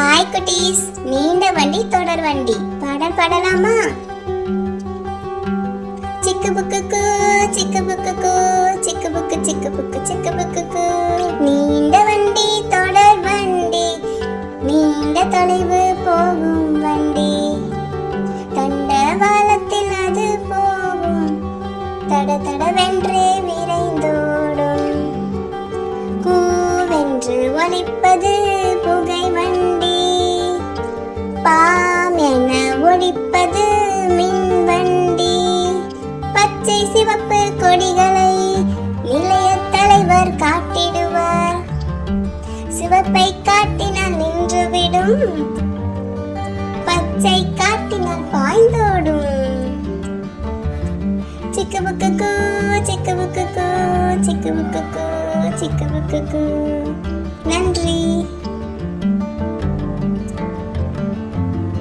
Hi குட்டீஸ். நீண்ட வண்டி தொடர் வண்டி. பாடல் பாடலாமா? சிக்கு புக்கு கூ, சிக்கு புக்கு கூ, சிக்கு புக்கு சிக்கு புக்கு சிக்கு புக்கு கூ. நீண்ட வண்டி தொடர் வண்டி. நீண்ட தொலைவு போகும் வண்டி. தண்டவாளத்தில் அது போகும். தட தடவென்றே விரைந்தோடும். கூவென்று ஒலிப்பது பச்சை சிவப்பு கொடிகளை நிலைய தலைவர் காட்டிடுவார். சிவப்பை காட்டினால் நின்றுவிடும் பச்சை காட்டினால் பாய்ந்தோடும் சிக்கு புக்கு கூ சிக்கு புக்கு சிக்கு புக்கு சிக்கு புக்கு நன்றி.